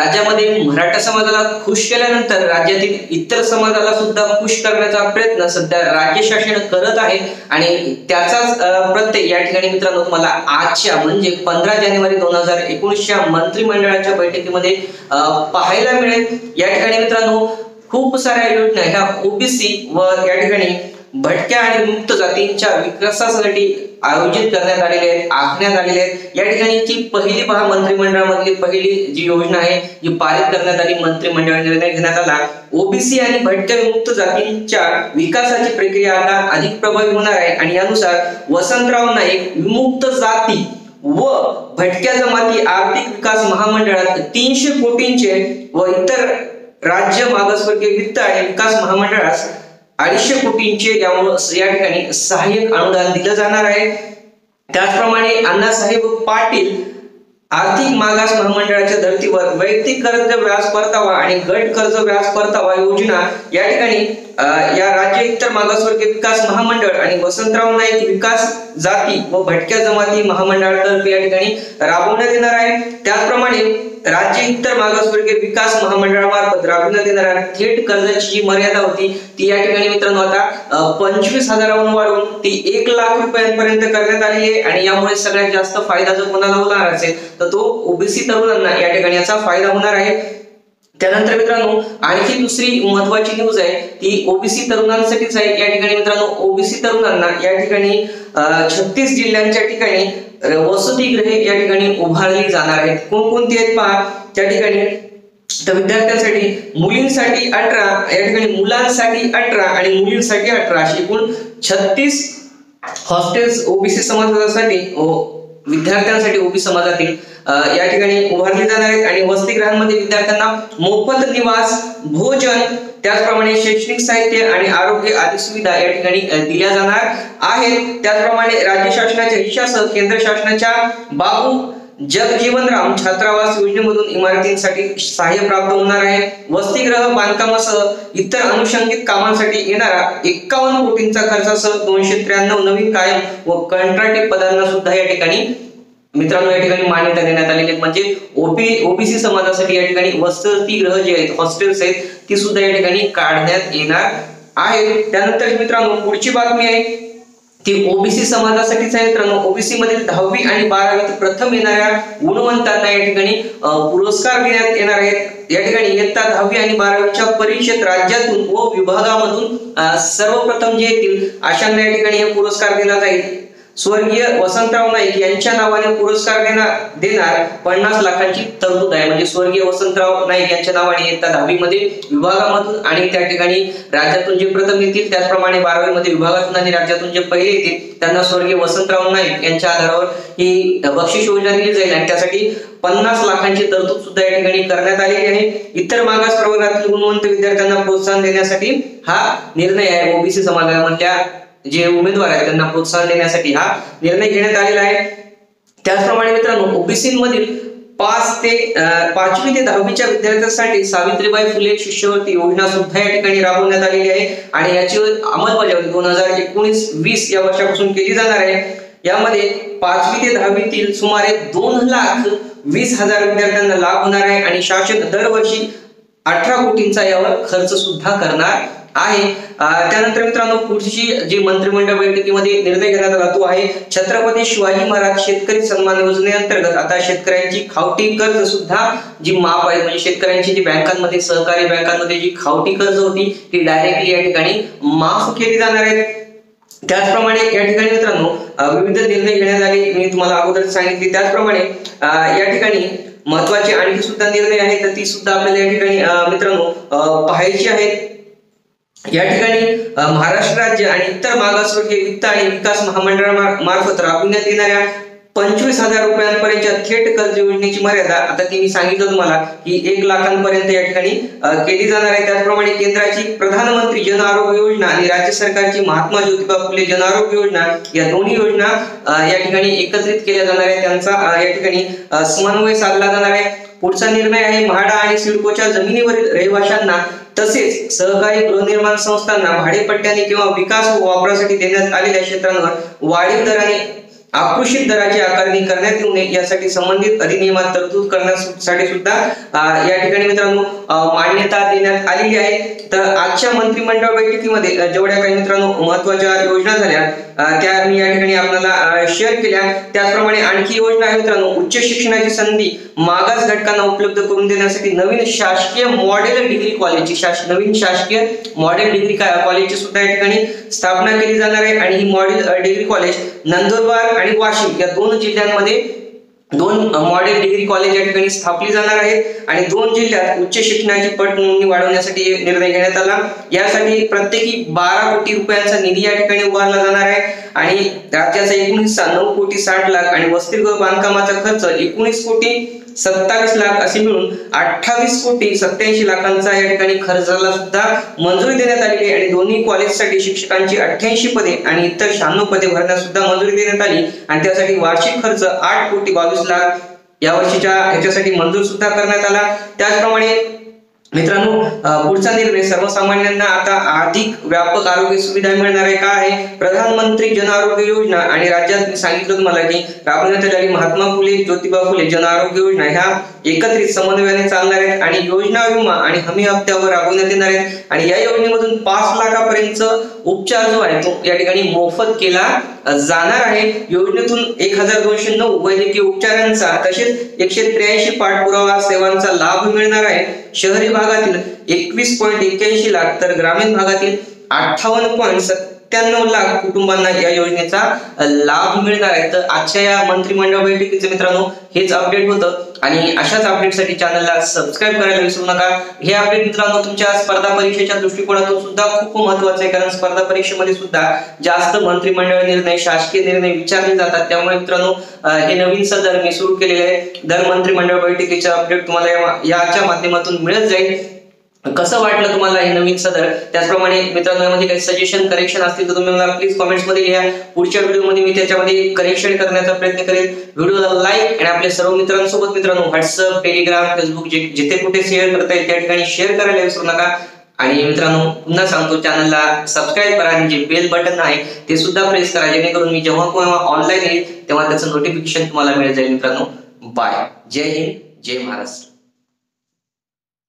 राज्यामध्ये मराठा समाजाला खुश केल्यानंतर राज्यातील इतर समाजाला सुद्धा खुश करण्याचा प्रयत्न सध्या राज्य शासन करत आहे. आणि त्याचाच प्रत्यय या ठिकाणी मित्रांनो तुम्हाला आजच्या म्हणजे पंधरा जानेवारी दोन हजार एकोणीसच्या मंत्रिमंडळाच्या बैठकीमध्ये पाहायला मिळेल. या ठिकाणी मित्रांनो खूप साऱ्या योजना ह्या ओबीसी व या ठिकाणी भटक्या आणि मुक्त जातींच्या विकासासाठी आयोजित करण्यात आलेले आहेत आखण्यात आलेले आहेत. या ठिकाणी जी पहिली पहा मंत्रिमंडळामधली पहिली जी योजना आहे जी पारित करण्यात आली मंत्रिमंडळ निर्णय घेण्यात आला ओबीसी आणि भटक्या विमुक्त जातींच्या विकासाची प्रक्रिया आता अधिक प्रभावी होणार आहे. आणि यानुसार वसंतराव नाईक विमुक्त जाती व भटक्या जमाती आर्थिक विकास महामंडळात तीनशे कोटींचे व इतर राज्य मागासवर्गीय वित्त आणि विकास महामंडळास अडीचशे कोटींचे यामुळे या ठिकाणी सहाय्यक अनुदान दिलं जाणार आहे. त्याचप्रमाणे अण्णासाहेब पाटील आर्थिक मागास महामंडळाच्या धर्तीवर वैयक्तिक कर्ज व्याज परतावा आणि गट कर्ज व्याज परतावा योजना या ठिकाणी या राज्य इतर मागासवर्ग विकास महामंडळ आणि वसंतराव नाईक विकास जाती व भटक्या जमाती महामंडळातर्फे या ठिकाणी राबवण्यात येणार आहे. त्याचप्रमाणे राज्य इतर मागासवर्गीय विकास महामंडळामार्फत राबविण्यात येणाऱ्या थेट कर्जाची जी मर्यादा होती ती या ठिकाणी मित्रांनो आता पंचवीस हजारावरून वाढवून ती एक लाख रुपयांपर्यंत करण्यात आली आहे आणि यामुळे सगळ्यात जास्त फायदा जर कोणाला होणार असेल तर तो ओबीसी तरुणांना या ठिकाणी याचा फायदा होणार आहे. त्यानंतर मित्रांनो आणखी दुसरी महत्वाची न्यूज आहे ती ओबीसी तरुणांसाठीच आहे. या ठिकाणी मित्रांनो ओबीसी तरुणांना या ठिकाणी छत्तीस जिल्ह्यांच्या ठिकाणी वसतिगृहे या ठिकाणी उभारली जाणार आहेत. कोणकोणती आहेत पहा त्या ठिकाणी तर विद्यार्थ्यांसाठी मुलींसाठी अठरा या ठिकाणी मुलांसाठी अठरा आणि मुलींसाठी अठरा अशी एकूण छत्तीस हॉस्टेल्स ओबीसी समाजासाठी विद्यार्थ्यांसाठी ओबी समाजातील या ठिकाणी उभारली जाणार आहेत आणि वसतिगृहांमध्ये विद्यार्थ्यांना मोफत निवास भोजन त्याचप्रमाणे शैक्षणिक साहित्य आणि आरोग्य आदी सुविधा या ठिकाणी दिल्या जाणार आहेत. त्याचप्रमाणे राज्य शासनाच्या हिशासह केंद्र शासनाच्या बाबू जगजीवन राम छात्रावास योजनेमधून इमारतींसाठी सहाय्य प्राप्त होणार आहे. वसतिगृह बांधकामासह इतर अनुषंगिक कामांसाठी येणारा एक्कावन्न कोटींचा खर्चासह दोनशे त्र्याण्णव नवीन कायम व कंत्राटी पदांना सुद्धा या ठिकाणी मित्रांनो या ठिकाणी मान्यता देण्यात आलेली म्हणजे ओपी ओबीसी समाजासाठी या ठिकाणी वसतिगृह जे आहेत हॉस्टेल्स आहेत ती सुद्धा या ठिकाणी काढण्यात येणार आहे त्यानंतर मित्रांनो पुढची बातमी आहे. ती ओबीसी समाजासाठीच आहे. तर ओबीसी मधील दहावी आणि बारावीत प्रथम येणाऱ्या गुणवंतांना या ठिकाणी पुरस्कार देण्यात येणार आहेत. या ठिकाणी इयत्ता दहावी आणि बारावीच्या परीक्षेत राज्यातून व विभागामधून सर्वप्रथम जे येतील अशांना या ठिकाणी हे पुरस्कार दिला जाईल. स्वर्गीय वसंतराव नाईक यांच्या नावाने पुरस्कार देणार देणार पन्नास लाखांची तरतूद आहे. म्हणजे स्वर्गीय वसंतराव नाईक यांच्या नावाने येतात दहावी मध्ये विभागामधून आणि त्या ठिकाणी राज्यातून जे प्रथम येतील त्याचप्रमाणे बारावी मध्ये विभागातून आणि राज्यातून जे पहिले येतील त्यांना स्वर्गीय वसंतराव नाईक यांच्या आधारावर ही बक्षीस योजना दिली जाईल. आणि त्यासाठी पन्नास लाखांची तरतूद सुद्धा या ठिकाणी करण्यात आलेली आहे. इतर मागास प्रवर्गातील गुणवंत विद्यार्थ्यांना प्रोत्साहन देण्यासाठी हा निर्णय आहे. ओबीसी समाजामधल्या जे उमेदवार आहेत त्यांना प्रोत्साहन देण्यासाठी हा निर्णय घेण्यात आलेला आहे. त्याचप्रमाणे मित्रांनो ओबीसी मधील पाच ते पाचवी ते दहावीच्या विद्यार्थ्यांसाठी सावित्रीबाई फुले शिष्यवृत्ती योजना सुद्धा या ठिकाणी राबवण्यात आलेली आहे आणि याची अंमलबजावणी दोन हजार एकोणीस वीस या वर्षापासून केली जाणार आहे. यामध्ये पाचवी ते दहावीतील सुमारे दोन लाख वीस हजार विद्यार्थ्यांना लाभ होणार आहे आणि शासन दरवर्षी अठरा कोटींचा यावर खर्च सुद्धा करणार आहे. त्यानंतर मित्रांनो पुढची जी मंत्रिमंडळ बैठकीमध्ये निर्णय घेण्यात आला तो आहे छत्रपती शिवाजी महाराज शेतकरी सन्मान योजनेअंतर्गत आता शेतकऱ्यांची खावटी कर्ज सुद्धा जी माफ आहे म्हणजे शेतकऱ्यांची जी बँकांमध्ये सहकारी बँकांमध्ये जी खावटी कर्ज होती ती डायरेक्टली या ठिकाणी माफ केली जाणार आहे. त्याचप्रमाणे या ठिकाणी मित्रांनो विविध निर्णय घेण्यात आले मी तुम्हाला अगोदर सांगितले. त्याचप्रमाणे या ठिकाणी महत्त्वाचे आणखी सुद्धा निर्णय आहेत तर ती सुद्धा आपल्याला या ठिकाणी मित्रांनो पाहायची आहेत. या ठिकाणी महाराष्ट्र राज्य आणि इतर मागासवर्गीय वित्त आणि विकास महामंडळामार्फत राबविण्यात येणाऱ्या पंचवीस हजार रुपयांपर्यंतच्या थेट कर्ज योजनेची मर्यादा आता ती मी सांगितलं तुम्हाला की एक लाखांपर्यंत या ठिकाणी केली जाणार आहे. त्याचप्रमाणे केंद्राची प्रधानमंत्री जन आरोग्य योजना आणि राज्य सरकारची महात्मा ज्योतिबा फुले जन आरोग्य योजना या दोन्ही योजना या ठिकाणी एकत्रित केल्या जाणार आहे त्यांचा या ठिकाणी समन्वय साधला जाणार आहे. पुढचा निर्णय आहे म्हाडा आणि सिडकोच्या जमिनीवरील रहिवाशांना तसेच सहकारी गृहनिर्माण संस्थांना भाडेपट्ट्याने किंवा विकास व वापरासाठी देण्यात आलेल्या क्षेत्रांवर वाढीव दराने आकृषित दराची आकारणी करण्यात येऊ नये यासाठी संबंधित अधिनियमात तरतूद करण्यासाठी सुद्धा या ठिकाणी मित्रांनो मान्यता देण्यात आलेली आहे. तर आजच्या मंत्रिमंडळ बैठकीमध्ये जेवढ्या काही मित्रांनो महत्त्वाच्या योजना झाल्या त्या मी या ठिकाणी आपल्याला शेअर केल्या. त्याचप्रमाणे आणखी योजना आहे मित्रांनो उच्च शिक्षणाची संधी मागास घटकांना उपलब्ध करून देण्यासाठी नवीन शासकीय मॉडेल डिग्री कॉलेजची शास नवीन शासकीय मॉडेल डिग्री कॉलेजची सुद्धा या ठिकाणी स्थापना केली जाणार आहे. आणि ही मॉडेल डिग्री कॉलेज नंदुरबार आणि वाशिम या दोन जिल्ह्यांमध्ये दोन मॉडेल डिग्री कॉलेज या ठिकाणी स्थापली जाणार आहेत. आणि दोन जिल्ह्यात उच्च शिक्षणाची पट नोंदणी वाढवण्यासाठी निर्णय घेण्यात आला. यासाठी प्रत्येकी बारा कोटी रुपयांचा निधी या ठिकाणी उभारला जाणार आहे. आणि राज्याचा एकोणीस नऊ कोटी साठ लाख आणि वसतिगृह बांधकामाचा खर्च एकोणीस कोटी सत्तावीस लाख असे मिळून अठ्ठावीस कोटी सत्याऐंशी लाखांचा या ठिकाणी खर्चाला सुद्धा मंजुरी देण्यात आलेली आहे. आणि दोन्ही कॉलेजसाठी शिक्षकांची अठ्ठ्याऐंशी पदे आणि इतर शहाण्णव पदे भरण्यास सुद्धा मंजुरी देण्यात आली. आणि त्यासाठी वार्षिक खर्च आठ कोटी बावीस लाख या वर्षीच्या ह्याच्यासाठी मंजूर सुद्धा करण्यात आला. त्याचप्रमाणे मित्रांनो पुढचा निर्णय सर्वसामान्यांना आता अधिक व्यापक आरोग्य सुविधा मिळणार आहे का आहे? प्रधानमंत्री जन आरोग्य योजना आणि राज्यात मी सांगितलं तुम्हाला की राबवण्यात आलेली महात्मा फुले ज्योतिबा फुले जन आरोग्य योजना ह्या एकत्रित समन्वयाने चालणार आहेत आणि योजना विमा आणि हमी हप्त्यावर राबवण्यात येणार आहेत. आणि या योजनेमधून पाच लाखापर्यंत उपचार जो आहे तो या ठिकाणी मोफत केला जाणार आहे. योजनेतून एक हजार दोनशे नऊ वैद्यकीय उपचारांचा तसेच एकशे त्र्याऐंशी पाठपुरावा सेवांचा लाभ मिळणार आहे. शहरी भागातील एकवीस पॉईंट एक्क्याऐंशी लाख तर ग्रामीण भागातील अठ्ठावन्न पॉईंट सत्त्याण्णव लाख कुटुंबांना या योजनेचा लाभ मिळणार आहे. तर आजच्या या मंत्रिमंडळ बैठकीचं मित्रांनो हेच अपडेट होतं. आणि अशाच अपडेटसाठी चॅनलला सबस्क्राईब करायला विसरू नका. हे अपडेट मित्रांनो तुमच्या स्पर्धा परीक्षेच्या दृष्टिकोनातून सुद्धा खूप महत्वाचं आहे. कारण स्पर्धा परीक्षेमध्ये सुद्धा जास्त मंत्रिमंडळ निर्णय शासकीय निर्णय विचारले जातात. त्यामुळे मित्रांनो हे नवीन सदर मी सुरू केलेले आहे. दर मंत्रिमंडळ बैठकीचे अपडेट तुम्हाला या- याच्या माध्यमातून मिळत जाईल. कसं वाटलं तुम्हाला हे नवीन सदर? त्याचप्रमाणे मित्रांनो यामध्ये काही सजेशन करेक्शन असतील तर तुम्ही मला प्लीज कॉमेंट्समध्ये लिहा. पुढच्या व्हिडिओमध्ये मी त्याच्यामध्ये करेक्शन करण्याचा प्रयत्न करेन. व्हिडिओला लाईक आणि आपल्या सर्व मित्रांसोबत मित्रांनो व्हॉट्सअप टेलिग्राम फेसबुक जे जिथे कुठे शेअर करता येईल त्या ठिकाणी शेअर करायला विसरू नका. आणि मित्रांनो पुन्हा सांगतो चॅनलला सबस्क्राईब करा आणि जे बेल बटन आहे ते सुद्धा प्रेस करा. जेणेकरून मी जेव्हा केव्हा ऑनलाईन येईल तेव्हा त्याचं नोटिफिकेशन तुम्हाला मिळत जाईल मित्रांनो. बाय जय हिंद जय महाराष्ट्र.